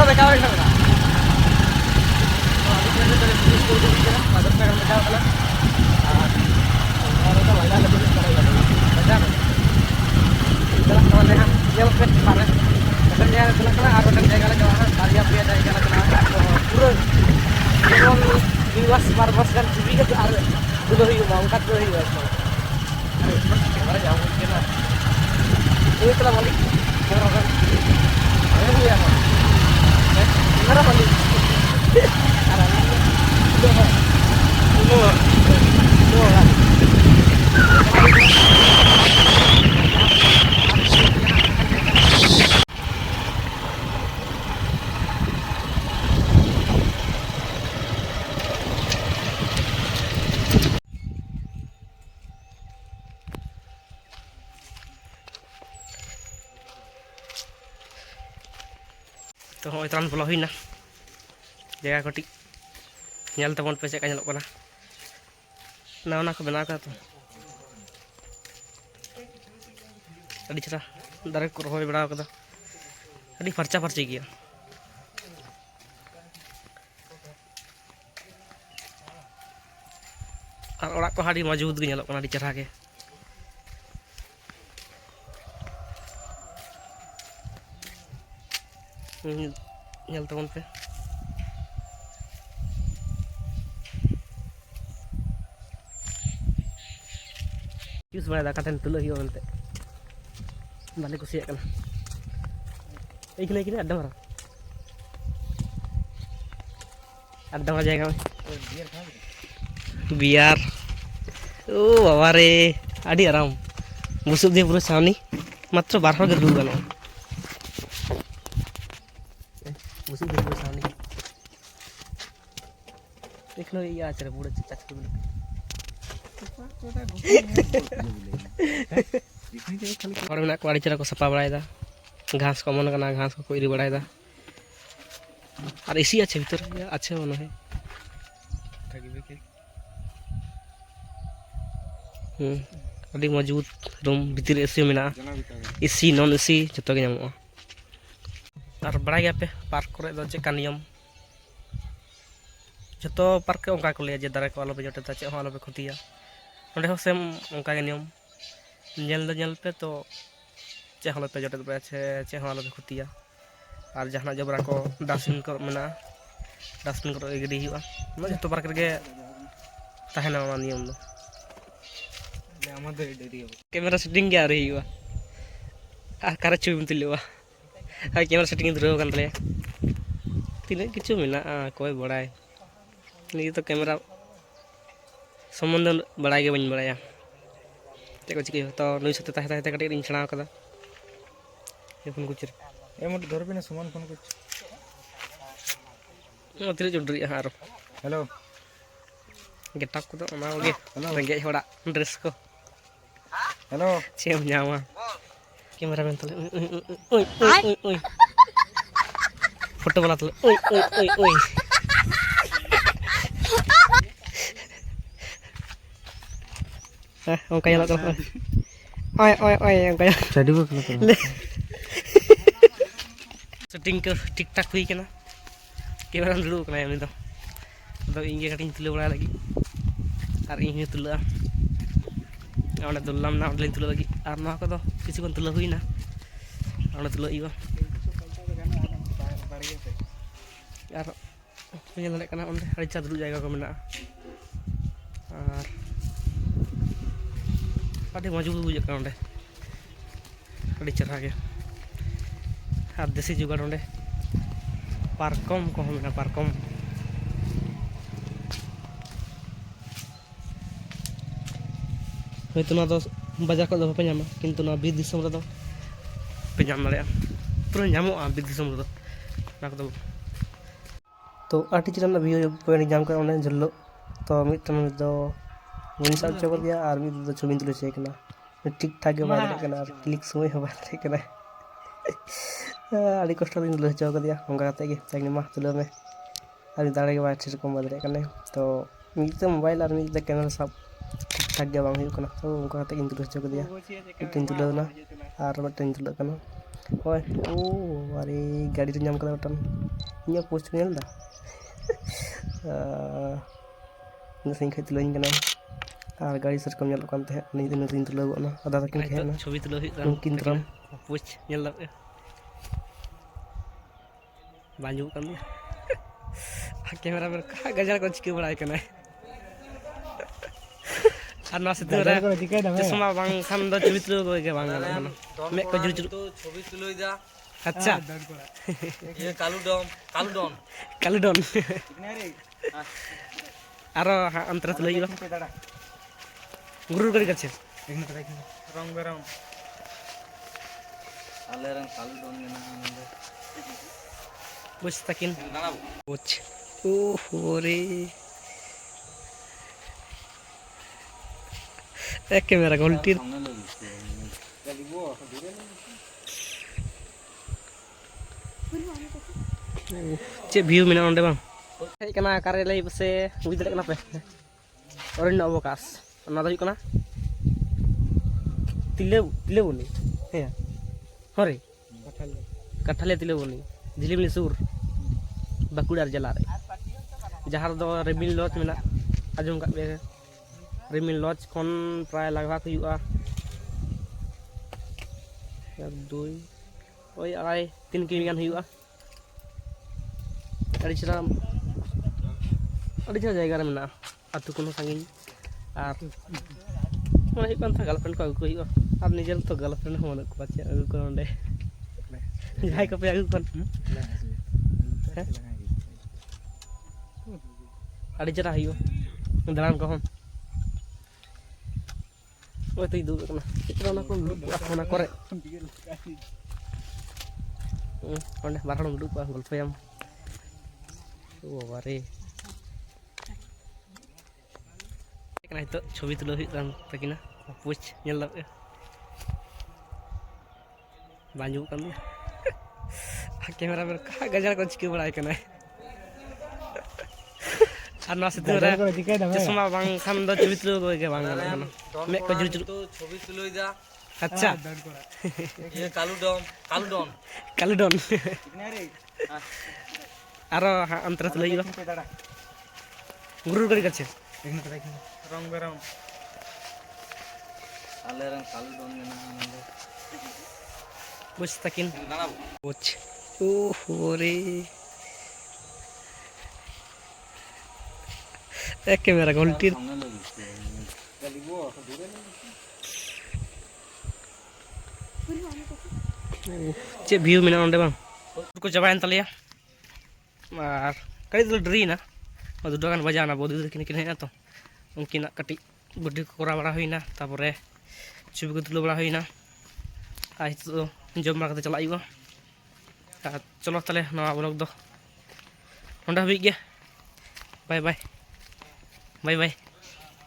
হবে কারণ হবে না bebas melepaskan diri ke arah dulu yuk mau kat dulu yuk mau kemarin jauh mungkin lah ini telah balik orang-orang ini ya Karena pandemi. hoi tran pulau hina jaga koti nyal tepon peseknya kanya lokona na ona kobe naka tu tadi cera ndarek kuro hoi bera kota tadi parca parca gi Orang kok hari maju tuh nyelok kena dicerah kayak. వెళ్తూ ఉంటే use ಮಾಡಿದ ಕಟನ್ ತುಳು ಅಯ್ಯೋ ಅಂತೆ ಮನೆ ಖುಷಿ ಆಗಲ್ಲ ಈಗಿನ ಈಗಿನ ಅಡ್ಡ ಮರ ಅಡ್ಡ ಮರ ಜಾಗ বিয়ার ও বাবা রে আডি আরাম বসুক দিয়ে পুরো সামনি মাত্র বারো গেল গেল प्रश्न आचरे को आड़ी बड़ा घास को मन करना घास को इरी बड़ा और इसी अच्छे भीतर अच्छे वन है हम्म, अभी मजबूत रूम भीतर एसी में ना इसी नॉन एसी जो तो के नाम हुआ बड़ा गया पे पार्क को रहे दो चेक नियम ᱡᱚᱛᱚ ᱯᱟᱨᱠ ᱜᱮ ᱚᱱᱠᱟ ᱠᱚ ᱞᱟᱹᱭᱟ ᱡᱮ ᱫᱟᱨᱮ ᱠᱚ ᱟᱞᱚᱯᱮ ᱡᱚᱴᱮᱫᱟ ᱪᱮᱫ ᱦᱚᱸ ᱟᱞᱚᱯᱮ ᱠᱷᱚᱛᱤᱭᱟ ᱚᱸᱰᱮ ᱦᱚᱸ ᱥᱮᱢ ᱚᱱᱠᱟᱜᱮ ᱱᱤᱭᱚᱢ ᱧᱮᱞ ᱫᱚ ᱧᱮᱞ ᱯᱮ ᱛᱚ ᱪᱮᱫ ᱦᱚᱸ ᱟᱞᱚᱯᱮ ᱡᱚᱴᱮᱫ ᱵᱟᱲᱟᱭᱟ ᱥᱮ ᱪᱮᱫ ᱦᱚᱸ ᱟᱞᱚᱯᱮ ᱠᱷᱚᱛᱤᱭᱟ ᱟᱨ ᱡᱟᱦᱟᱱᱟᱜ ᱡᱚᱵᱨᱟ ᱠᱚ ᱰᱟᱥᱴᱵᱤᱱ ᱠᱚ ᱢᱮᱱᱟᱜᱼᱟ ᱰᱟᱥᱴᱵᱤᱱ ᱠᱚᱨᱮ ᱜᱤᱰᱤ ᱦᱩᱭᱩᱜᱼᱟ ᱚᱱᱟ ᱡᱚᱛᱚ ᱯᱟᱨᱠ ᱨᱮᱜᱮ ᱛᱟᱦᱮᱱᱟ ᱚᱱᱟ ᱱᱤᱭᱚᱢ ᱫᱚ ক্যামেরা সেটিং গে আর হইবা আর কারা ছবি তুলবা আর ক্যামেরা সেটিং ধরে কান তালে তিন কিছু মেনা কয় বড়ায় ᱱᱤᱡᱮ ᱫᱚ ᱠᱮᱢᱮᱨᱟ ᱥᱚᱢᱵᱚᱱᱫᱷᱮ ᱵᱟᱲᱟᱭ ᱜᱮ ᱵᱟᱹᱧ ᱵᱟᱲᱟᱭᱟ ᱪᱮᱫ ᱠᱚ ᱪᱤᱠᱟᱹᱭ ᱦᱚᱛᱚ ᱱᱩᱭ ᱥᱟᱛᱮ ᱛᱟᱦᱮᱸ ᱛᱟᱦᱮᱸ ᱠᱟᱹᱴᱤᱡ ᱤᱧ ᱥᱮᱬᱟ ᱟᱠᱟᱫᱟ ᱯᱷᱳᱱ ᱠᱚᱪᱮ ᱮᱢᱚᱱ ᱫᱷᱚᱨᱵᱤᱱᱟ ᱥᱚᱢᱟᱱ ᱯᱷᱳᱱ ᱠᱚ ᱛᱤᱱᱟᱹᱜ ᱪᱚᱰᱨᱤᱜᱼᱟ ᱟᱨᱚ ᱦᱮᱞᱳ ᱜᱮᱴᱟᱯ ᱠᱚᱫᱚ ᱚᱱᱟ ᱠᱚᱜᱮ ᱨᱮᱸᱜᱮᱡ ᱦᱚᱲᱟᱜ ᱰᱨᱮᱥ ᱠᱚ ᱦᱮᱞᱳ ᱪᱮᱫ ᱮᱢ ᱧᱟᱢᱟ ᱠᱮᱢᱮᱨᱟ ᱢᱮᱱ ᱛᱟᱞᱮ ᱳᱭ ᱳᱭ ᱳᱭ ᱳᱭ ᱯᱷᱳᱴᱳ ᱵᱟᱱᱟ ᱛᱟᱞᱮ ᱳᱭ ᱳᱭ ᱳᱭ ᱳᱭ Ah, ang kaya lang kalakal. Oy, oy, oy, kaya. Jadi gua kalakal. Sedih ke TikTok hui kena. Kemarin dulu kena yang itu. Untuk ingin kating tulu lagi. Tar ingin tulu ah. আমরা তুললাম না আমরা তুলে লাগি আর না কত কিছুক্ষণ তুলে হই dulu আমরা তুলে ইব আর ᱧᱮᱞ ᱫᱟᱲᱮᱭᱟᱜ ᱠᱟᱱᱟ ᱚᱸᱰᱮ ᱟᱹᱰᱤ ᱪᱟᱫᱽᱨᱩ jaga kau mena ah. ᱟᱨ ᱟᱹᱰᱤ ᱢᱚᱡᱽ ᱜᱮ ᱵᱩᱡᱷᱟᱹᱜ ᱠᱟᱱᱟ ᱚᱸᱰᱮ ᱟᱹᱰᱤ ᱪᱮᱨᱦᱟ ᱜᱮ ᱟᱨ ᱫᱮᱥᱤ ᱡᱩᱜᱟᱲ ᱚᱸᱰᱮ ᱯᱟᱨᱠᱚᱢ ᱠᱚᱦᱚᱸ ᱢᱮᱱᱟᱜᱼᱟ ᱯᱟᱨᱠᱚᱢ ᱦᱳᱭᱛᱳ ᱱᱚᱣᱟ ᱫᱚ ᱵᱟᱡᱟᱨ ᱠᱷᱚᱱ ᱫᱚ ᱵᱟᱯᱮ ᱧᱟᱢᱟ ᱠᱤᱱᱛᱩ ᱱᱚᱣᱟ ᱵᱤᱨ ᱫᱤᱥᱚᱢ ᱨᱮᱫᱚ ᱯᱮ ᱧᱟᱢ ᱫᱟᱲᱮᱭᱟᱜᱼᱟ ᱯᱩᱨᱟᱹ ᱧᱟᱢᱚᱜᱼᱟ ᱵᱤᱨ ᱫᱤᱥᱚᱢ ᱨᱮᱫᱚ ᱚᱱᱟ ᱠᱚᱫᱚ ᱛᱚ ᱟᱹᱰᱤ ᱪᱮᱨᱦᱟ ᱵᱷᱤᱭᱩ ᱯᱚᱭᱮᱱᱴ ᱧᱟᱢ ᱠᱟᱜᱼᱟ ᱚᱸᱰᱮ ᱡᱷᱟᱹᱞᱚᱜ ᱛᱚ ᱢᱤᱫᱴᱟᱝ ᱫᱚ उन सब चबर गया आर्मी तो छुबिन तो चेक ना ठीक ठाक के बारे में ना क्लिक सोए हो बात ठीक ना आड़ी कष्ट दिन लो चबर गया उनका कहते कि चेक मा तो में आड़ी दाड़े के बारे ठीक को बदले करने तो मी तो मोबाइल आर्मी तो कैनल सब ठीक ठाक के बांग हुई करना तो उनका कहते इंद्र चबर गया तीन तुलो ना आर बट तीन तुलो करना ओए ओ अरे गाड़ी तो जम कर बटन ये पोस्ट में ना ना संख्या तुलो इनका ना ᱟᱨ ᱜᱟᱹᱰᱤ ᱥᱮᱨᱚᱠᱚᱢ ᱧᱮᱞᱚᱜ ᱠᱟᱱ ᱛᱟᱦᱮᱸᱫ ᱟᱹᱞᱤᱧ ᱫᱚ ᱱᱚᱛᱮᱧ ᱛᱩᱞᱟᱹᱣ ᱜᱚᱫ ᱮᱱᱟ ᱟᱫᱟ ᱛᱟᱹᱠᱤᱱ ᱦᱮᱡ ᱮᱱᱟ ᱪᱷᱚᱵᱤ ᱛᱩᱞᱟᱹᱣ ᱦᱩᱭᱩᱜ ᱠᱟᱱᱟ ᱠᱤᱱᱛᱩ ᱛᱟᱨᱟᱢ ᱧᱮᱞ ᱫᱟᱲᱮᱭᱟᱜᱼᱟ ᱵᱟᱝ ᱧᱩᱜ ᱠᱟᱱ ᱜᱮᱭᱟ ᱠᱮᱢᱮᱨᱟ ᱢᱮᱱ ᱚᱠᱟ ᱜᱟᱡᱟᱲ ᱠᱚ ᱪᱤᱠᱟᱹ ᱵᱟᱲᱟᱭ ᱠᱟᱱᱟᱭ ᱟᱨ ᱱᱚᱣᱟ ᱥᱤᱛᱩᱝ ᱨᱮ ᱪᱚᱥᱢᱟ ᱠᱷᱟᱱ ᱫᱚ ᱪᱷᱚᱵᱤ ᱛᱩᱞᱟᱹᱣ ᱜᱮ ᱵᱟᱝ ᱜᱟᱱᱚᱜ ᱠᱟᱱᱟ ᱢᱮᱫ ᱠᱚ ᱡᱩᱨ ᱪᱷᱚᱵᱤ ᱛᱩᱞᱟᱹᱣᱫᱟ ᱟᱪᱪᱷᱟ কালু ডন কালু ডন কালু ডন আরো অন্তরে গুরুর গাড়ি কাছে রং বেরং বসে থাকেন ও রে এক ক্যামেরা ঘন্টির ᱪᱮᱫ ᱵᱷᱤᱭᱩ ᱢᱮᱱᱟᱜᱼᱟ ᱚᱸᱰᱮ ᱵᱟᱝ ᱦᱮᱡ ᱠᱟᱱᱟ ᱚᱠᱟᱨᱮ ᱞᱟᱹᱭ ᱯᱟᱥᱮ ᱵᱩᱡᱽ ᱫᱟᱲᱮᱭᱟᱜ ᱠᱟᱱᱟ ᱯᱮ ᱚᱨᱚᱱᱱᱚ ᱚᱵᱚᱠᱟᱥ ᱚᱱᱟ ᱫᱚ ᱦᱩᱭᱩᱜ ᱠᱟᱱᱟ ᱛᱤᱞᱟᱹ ᱛᱤᱞᱟᱹᱵᱚᱱᱤ ᱦᱮᱸ ᱦᱚᱨᱮ ᱠᱟᱴᱷᱟᱞᱮ ᱛᱤᱞᱟᱹᱵᱚᱱᱤ ᱡᱷᱤᱞᱤᱢᱤᱞᱤ ᱥᱩᱨ ᱵᱟᱸᱠᱩᱲᱟ ᱡᱮᱞᱟ ᱨᱮ ᱡᱟᱦᱟᱸ ᱨᱮᱫᱚ ᱨᱤᱢᱤᱞ ᱞᱚᱡᱽ ᱢᱮᱱᱟᱜ ᱟᱸᱡᱚᱢ ᱠᱟᱜ ᱯᱮᱭᱟ ᱨᱤᱢᱤᱞ ᱞᱚᱡᱽ ᱠᱷᱚᱱ ᱯᱨᱟᱭ ᱞᱟᱜᱟᱣ ᱦᱩᱭᱩᱜᱼᱟ ᱮᱠ ᱫᱩᱭ ওই আড়াই তিন কিমি গান ᱦᱩᱭᱩᱜᱼᱟ ᱟᱹᱰᱤ ᱪᱮᱦᱨᱟ ᱟᱹᱰᱤ ᱪᱮᱦᱨᱟ ᱡᱟᱭᱜᱟ ᱨᱮ ᱢᱮᱱᱟᱜᱼᱟ ᱟᱹᱛᱩ ᱠᱷᱚᱱ ᱦᱚᱸ ᱥᱟᱺᱜᱤᱧ আর মানে এই কথা গার্লফ্রেন্ড কবে কইব আর নিজের তো গার্লফ্রেন্ড মনে পাচ্ছে আগু কোন ডে যাই কবে আগু কোন আরে যারা হইও দাঁড়ান কখন ওই তুই দূর না চিত্র না কোন লুপ না করে ᱚᱸᱰᱮ ᱵᱟᱨ ᱦᱚᱲ ᱩᱰᱩᱠ ᱠᱚᱣᱟ ᱜᱚᱞᱯᱷᱚᱭᱟᱢ ᱚ ᱵᱟᱵᱟᱨᱮ ᱱᱤᱛᱚᱜ ᱪᱷᱚᱵᱤ ᱛᱩᱞᱟᱹᱣ ᱦᱩᱭᱩᱜ ᱠᱟᱱ ᱛᱟᱹᱠᱤᱱᱟ ᱯᱩᱪ ᱧᱮᱞ ᱫᱟᱯᱮ ᱵᱟᱝ ᱧᱩᱜ ᱠᱟᱱ ᱫᱚ ᱠᱮᱢᱮᱨᱟ ᱢᱮᱱ ᱠᱟ ᱜᱟᱡᱟᱲ ᱠᱚ ᱪᱤᱠᱟᱹ ᱵᱟᱲᱟᱭ ᱠᱟᱱᱟ ᱟᱨ ᱱᱚᱣᱟ ᱥᱤᱛᱩᱝ ᱨᱮ ᱪᱚᱥᱢᱟ ᱵᱟᱝ ᱠᱷᱟᱱ ᱫᱚ ᱪᱷᱚᱵᱤ ᱛᱩᱞᱟᱹᱣ ᱜᱮ ᱵᱟᱝ ᱜᱟᱱᱚᱜ ᱠᱟᱱᱟ ᱢᱮᱫ ᱠᱚ ᱡᱩᱨ ᱡᱩᱨ ᱪᱷᱚᱵᱤ ᱛᱩᱞᱟᱹᱣᱫᱟ আচ্ছা ইয়ে কালু ডন কালু ডন কালু ডন আরো অন্তরে তুলে গেল গুরুর গাড়ি কাছে রং বেরং কালো রং কালো রং বসে থাকেন বসছে ও হরে একেবারে ঘন্টির ᱪᱮᱫ ᱵᱷᱤᱭᱩ ᱢᱮᱱᱟᱜᱼᱟ ᱚᱸᱰᱮ ᱵᱟᱝ ᱠᱚ ᱪᱟᱵᱟᱭᱮᱱ ᱛᱟᱞᱮᱭᱟ ᱟᱨ ᱠᱟᱹᱴᱤᱡ ᱫᱚ ᱰᱨᱤᱭᱮᱱᱟ ᱫᱩ ᱴᱟᱠᱟᱱ ᱵᱟᱡᱟᱣ ᱮᱱᱟ ᱵᱚᱫᱩ ᱫᱚ ᱠᱤᱱ ᱠᱤᱱ ᱦᱮᱡ ᱮᱱᱟ ᱛᱚ mungkin kecil budi kurang merahuina tapi reh coba kita dulu merahuina ah itu jom mereka terjelak juga ah, tak celah tele nama blog doh honda big ya bye bye bye bye